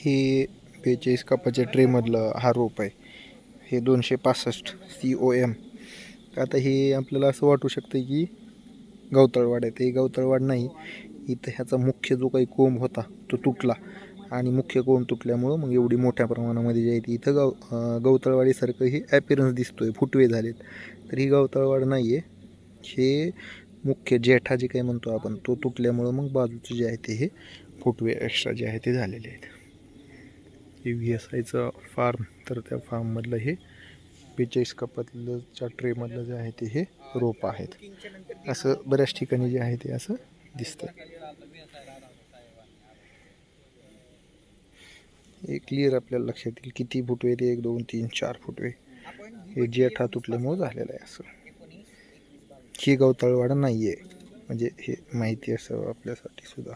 हे बेचाळीस कपाच्या ट्रेमधलं हा रोप आहे. हे दोनशे पासष्ट सी ओ एम आता हे आपल्याला असं वाटू शकतं की गवतळवाड आहे. ते गवतळवाड नाही. इथं ह्याचा मुख्य जो काही कोंब होता तो तुटला. आणि मुख्य कोंब तुटल्यामुळं मग एवढी मोठ्या प्रमाणामध्ये जे आहे ती इथं गाव गवताळवाडीसारखं गवतळवाडीसारखं हे ॲपिरन्स दिसतो आहे फुटवे झालेत. तर ही गवतळवाड नाही आहे हे मुख्य जेठा जे काही म्हणतो आपण तो तुटल्यामुळं मग बाजूचं जे आहे ते हे फुटवे एक्स्ट्रा जे आहे ते झालेले आहेत. हे व्ही एस आयचं फार्म तर त्या फार्ममधलं हे बेचाळीस कपातलंच्या ट्रेमधलं जे आहे ते हे रोप आहेत. असं बऱ्याच ठिकाणी जे आहे ते असं दिसतं हे क्लिअर आपल्याला लक्षात येईल किती फुटवे ते एक दोन तीन चार फुटवे. हे जेठा तुटल्यामुळं झालेलं आहे असं. ही गवताळवाडा नाही आहे म्हणजे हे माहिती असावं आपल्यासाठी सुद्धा.